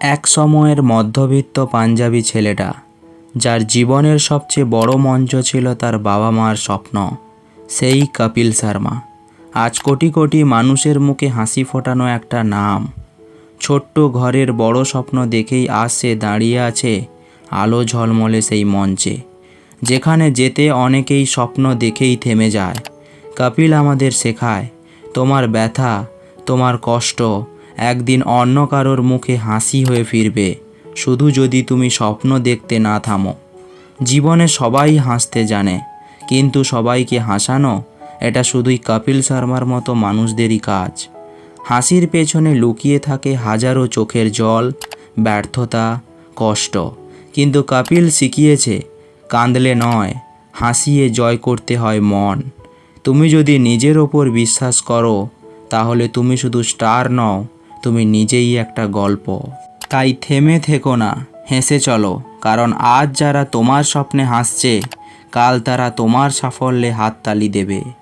এক সময়ের মধ্যবিত্ত পাঞ্জাবি ছেলেটা, যার জীবনের সবচেয়ে বড় মঞ্চ ছিল তার বাবা মার স্বপ্ন, সেই কপিল শর্মা। আজ কোটি কোটি মানুষের মুখে হাসি ফোটানো একটা নাম। ছোট্ট ঘরের বড় স্বপ্ন দেখেই আজ সে দাঁড়িয়ে আছে আলো ঝলমলে সেই মঞ্চে, যেখানে যেতে অনেকেই স্বপ্ন দেখেই থেমে যায়। কপিল আমাদের শেখায়, তোমার ব্যথা, তোমার কষ্ট একদিন অন্য কারোর মুখে হাসি হয়ে ফিরবে। শুধু যদি তুমি স্বপ্ন দেখতে না থামো। জীবনে সবাই হাসতে জানে, কিন্তু সবাইকে হাসানো, এটা শুধুই কপিল শর্মার মতো মানুষদেরই কাজ। হাসির পেছনে লুকিয়ে থাকে হাজারো চোখের জল, ব্যর্থতা, কষ্ট। কিন্তু কপিল শিখিয়েছে, কাঁদলে নয়, হাসিয়ে জয় করতে হয় মন। তুমি যদি নিজের ওপর বিশ্বাস করো, তাহলে তুমি শুধু স্টার নও তুমি নিজেই একটা গল্প। তাই থেমে থেকো না, হেসে চলো, কারণ আজ যারা তোমার স্বপ্নে হাসছে, কাল তারা তোমার সাফল্যে হাততালি দেবে।